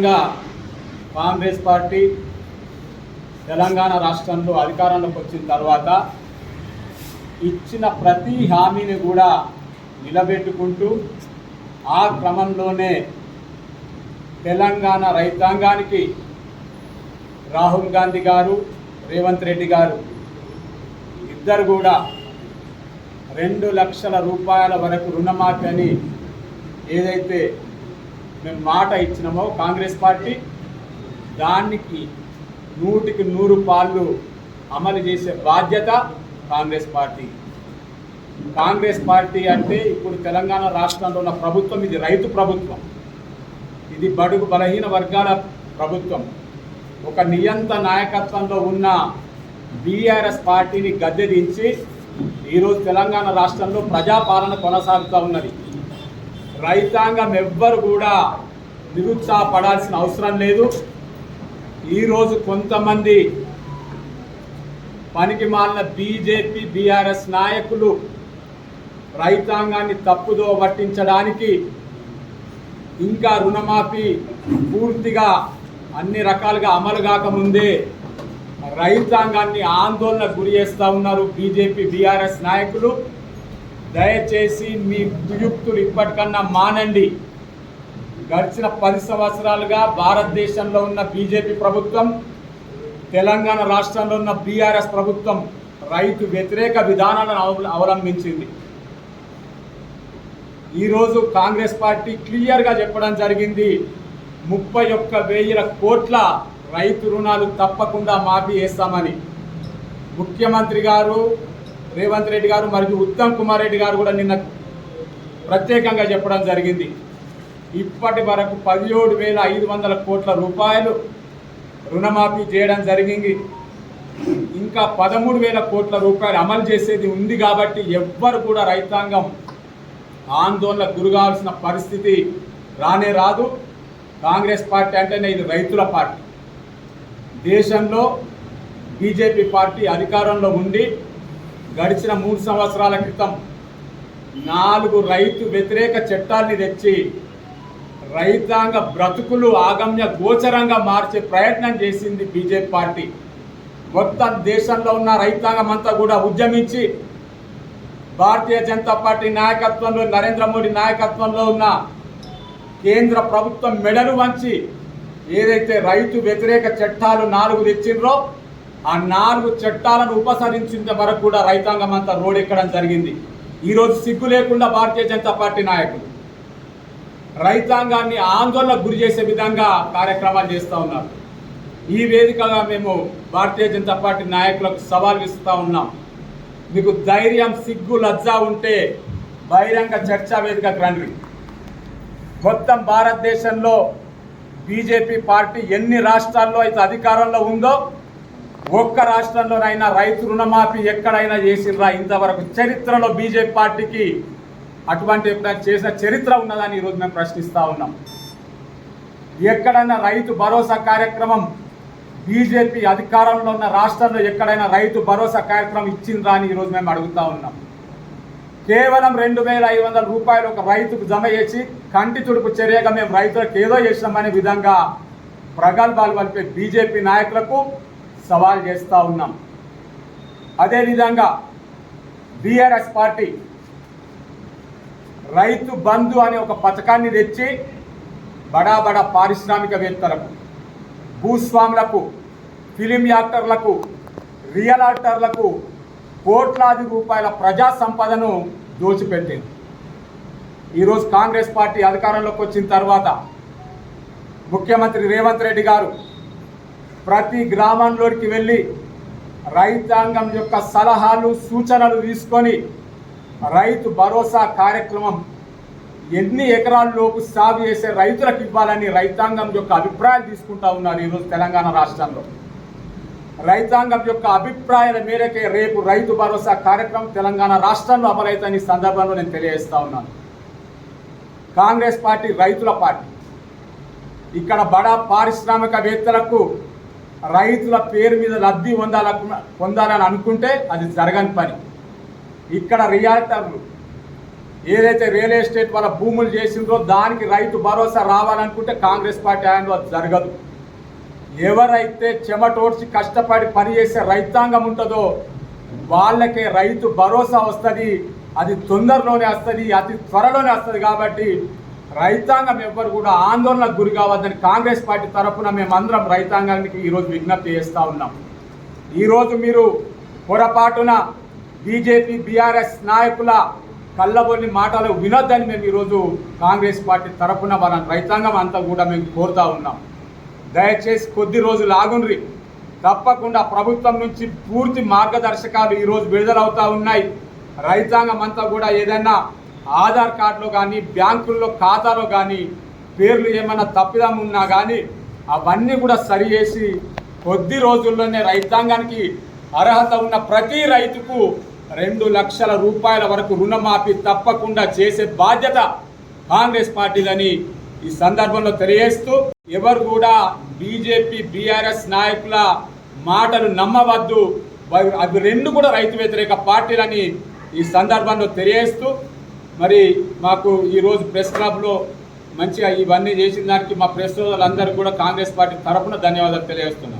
నూతనంగా కాంగ్రెస్ పార్టీ తెలంగాణ రాష్ట్రంలో అధికారంలోకి వచ్చిన తర్వాత ఇచ్చిన ప్రతి హామీని కూడా నిలబెట్టుకుంటూ ఆ క్రమంలోనే తెలంగాణ రైతాంగానికి రాహుల్ గాంధీ గారు రేవంత్ రెడ్డి గారు ఇద్దరు కూడా రెండు లక్షల రూపాయల వరకు రుణమాఫీ అని ఏదైతే మేము మాట ఇచ్చినామో కాంగ్రెస్ పార్టీ దానికి నూటికి నూరు పాళ్ళు అమలు చేసే బాధ్యత కాంగ్రెస్ పార్టీ. కాంగ్రెస్ పార్టీ అంటే ఇప్పుడు తెలంగాణ రాష్ట్రంలో ఉన్న ప్రభుత్వం ఇది రైతు ప్రభుత్వం. ఇది బడుగు బలహీన వర్గాల ప్రభుత్వం. ఒక నియంత నాయకత్వంలో ఉన్న బీఆర్ఎస్ పార్టీని గద్దెదించి ఈరోజు తెలంగాణ రాష్ట్రంలో ప్రజాపాలన కొనసాగుతూ ఉన్నది. రైతాంగం ఎవ్వరు కూడా నిరుత్సాహపడాల్సిన అవసరం లేదు. ఈరోజు కొంతమంది పనికి మాలిన బీజేపీ బీఆర్ఎస్ నాయకులు రైతాంగాన్ని తప్పుదో పట్టించడానికి ఇంకా రుణమాఫీ పూర్తిగా అన్ని రకాలుగా అమలు కాకముందే రైతాంగాన్ని ఆందోళన గురి చేస్తూ ఉన్నారు బీజేపీ బీఆర్ఎస్ నాయకులు. దయచేసి మీ కుయుక్తులు ఇప్పటికన్నా మానండి. గడిచిన పది సంవత్సరాలుగా భారతదేశంలో ఉన్న బీజేపీ ప్రభుత్వం తెలంగాణ రాష్ట్రంలో ఉన్న బీఆర్ఎస్ ప్రభుత్వం రైతు వ్యతిరేక విధానాలను అవ- అవలంబించింది. ఈరోజు కాంగ్రెస్ పార్టీ క్లియర్గా చెప్పడం జరిగింది. ముప్పై ఒక్క వేల కోట్ల రైతు రుణాలు తప్పకుండా మాఫీ చేస్తామని. ముఖ్యమంత్రి గారు రేవంత్ రెడ్డి గారు మరియు ఉత్తమ్ కుమార్ రెడ్డి గారు కూడా నిన్న ప్రత్యేకంగా చెప్పడం జరిగింది. ఇప్పటి వరకు పదిహేడు వేల ఐదు వందల కోట్ల రూపాయలు రుణమాఫీ చేయడం జరిగింది. ఇంకా పదమూడు వేల కోట్ల రూపాయలు అమలు చేసేది ఉంది కాబట్టి ఎవ్వరు కూడా రైతాంగం ఆందోళన గురికావాల్సిన పరిస్థితి రానే రాదు. కాంగ్రెస్ పార్టీ అంటేనే ఇది రైతుల పార్టీ. దేశంలో బీజేపీ పార్టీ అధికారంలో ఉండి గడిచిన మూడు సంవత్సరాల క్రితం నాలుగు రైతు వ్యతిరేక చట్టాల్ని తెచ్చి రైతాంగ బ్రతుకులు ఆగమ్య గోచరంగా మార్చే ప్రయత్నం చేసింది బీజేపీ పార్టీ. మొత్తం దేశంలో ఉన్న రైతాంగం అంతా కూడా ఉద్యమించి భారతీయ జనతా పార్టీ నాయకత్వంలో నరేంద్ర మోడీ నాయకత్వంలో ఉన్న కేంద్ర ప్రభుత్వం మెడలు వంచి ఏదైతే రైతు వ్యతిరేక చట్టాలు నాలుగు తెచ్చిండ్రో ఆ నాలుగు చట్టాలను ఉపసరించేంత వరకు కూడా రైతాంగం అంతా రోడెక్కడం జరిగింది. ఈరోజు సిగ్గు లేకుండా భారతీయ జనతా పార్టీ నాయకులు రైతాంగాన్ని ఆందోళన గురి చేసే విధంగా కార్యక్రమాలు చేస్తూ ఉన్నారు. ఈ వేదికగా మేము భారతీయ జనతా పార్టీ నాయకులకు సవాల్ ఇస్తూ ఉన్నాం. మీకు ధైర్యం సిగ్గు లజ్జ ఉంటే బహిరంగ చర్చా వేదికకు రండి. మొత్తం భారతదేశంలో బీజేపీ పార్టీ ఎన్ని రాష్ట్రాల్లో అయితే అధికారంలో ఉందో ఒక్క రాష్ట్రంలోనైనా రైతు రుణమాఫీ ఎక్కడైనా చేసిండ్రా ఇంతవరకు చరిత్రలో బీజేపీ పార్టీకి అటువంటి చేసిన చరిత్ర ఉన్నదని ఈరోజు మేము ప్రశ్నిస్తూ ఉన్నాం. ఎక్కడైనా రైతు భరోసా కార్యక్రమం బీజేపీ అధికారంలో ఉన్న రాష్ట్రంలో ఎక్కడైనా రైతు భరోసా కార్యక్రమం ఇచ్చిందా అని ఈరోజు మేము అడుగుతా ఉన్నాం. కేవలం రెండు వేల ఐదు వందల రూపాయలు ఒక రైతుకు జమ చేసి కంటి తుడుపు చర్యగా మేము రైతులకు ఏదో చేసినామనే విధంగా ప్రగల్భాలు పలిపే బీజేపీ నాయకులకు సవాల్ చేస్తూ ఉన్నాం. అదేవిధంగా బీఆర్ఎస్ పార్టీ రైతు బంధు అనే ఒక పథకాన్ని తెచ్చి బడా బడా పారిశ్రామికవేత్తలకు భూస్వాములకు ఫిలిం యాక్టర్లకు రియల్ యాక్టర్లకు కోట్లాది రూపాయల ప్రజా సంపదను దోచిపెట్టింది. ఈరోజు కాంగ్రెస్ పార్టీ అధికారంలోకి వచ్చిన తర్వాత ముఖ్యమంత్రి రేవంత్ రెడ్డి గారు ప్రతి గ్రామంలోకి వెళ్ళి రైతాంగం యొక్క సలహాలు సూచనలు తీసుకొని రైతు భరోసా కార్యక్రమం ఎన్ని ఎకరాల లోపు సాగు చేసే రైతులకు ఇవ్వాలని రైతాంగం యొక్క అభిప్రాయం తీసుకుంటా ఉన్నారు ఈరోజు తెలంగాణ రాష్ట్రంలో. రైతాంగం యొక్క అభిప్రాయాల మేరకే రేపు రైతు భరోసా కార్యక్రమం తెలంగాణ రాష్ట్రంలో అమలవుతాయని సందర్భంలో నేను తెలియజేస్తా ఉన్నాను. కాంగ్రెస్ పార్టీ రైతుల పార్టీ. ఇక్కడ బడా పారిశ్రామికవేత్తలకు రైతుల పేరు మీద లబ్ధి పొందాల పొందాలని అనుకుంటే అది జరగని పని. ఇక్కడ రియాల్టర్లు ఏదైతే రియల్ ఎస్టేట్ వాళ్ళ భూములు చేసిండ్రో దానికి రైతు భరోసా రావాలనుకుంటే కాంగ్రెస్ పార్టీ ఆయన అది జరగదు. ఎవరైతే చెమటోడ్చి కష్టపడి పనిచేసే రైతాంగం ఉంటుందో వాళ్ళకే రైతు భరోసా వస్తుంది అది తొందరలోనే వస్తుంది అతి త్వరలోనే వస్తుంది కాబట్టి రైతాంగం ఎవ్వరు కూడా ఆందోళనకు గురి కావద్దని కాంగ్రెస్ పార్టీ తరఫున మేమందరం రైతాంగానికి ఈరోజు విజ్ఞప్తి చేస్తూ ఉన్నాం. ఈరోజు మీరు పొరపాటున బీజేపీ బీఆర్ఎస్ నాయకుల కళ్ళబొల్లి మాటలు వినొద్దని మేము ఈరోజు కాంగ్రెస్ పార్టీ తరఫున మన రైతాంగం అంతా కూడా మేము కోరుతూ ఉన్నాం. దయచేసి కొద్ది రోజులు ఆగుండ్రి. తప్పకుండా ప్రభుత్వం నుంచి పూర్తి మార్గదర్శకాలు ఈరోజు విడుదలవుతూ ఉన్నాయి. రైతాంగం అంతా కూడా ఏదైనా ఆధార్ కార్డులో కానీ బ్యాంకుల్లో ఖాతాలో కానీ పేర్లు ఏమైనా తప్పిదం ఉన్నా కానీ అవన్నీ కూడా సరి చేసి కొద్ది రోజుల్లోనే రైతాంగానికి అర్హత ఉన్న ప్రతి రైతుకు రెండు లక్షల రూపాయల వరకు రుణమాఫీ తప్పకుండా చేసే బాధ్యత కాంగ్రెస్ పార్టీదని ఈ సందర్భంలో తెలియజేస్తూ ఎవరు కూడా బీజేపీ బీఆర్ఎస్ నాయకుల మాటలు నమ్మవద్దు. అవి రెండు కూడా రైతు వ్యతిరేక పార్టీలని ఈ సందర్భంలో తెలియజేస్తూ మరి మాకు ఈరోజు ప్రెస్ క్లబ్లో మంచిగా ఇవన్నీ చేసిన దానికి మా ప్రెస్ అందరూ కూడా కాంగ్రెస్ పార్టీ తరఫున ధన్యవాదాలు తెలియజేస్తున్నాను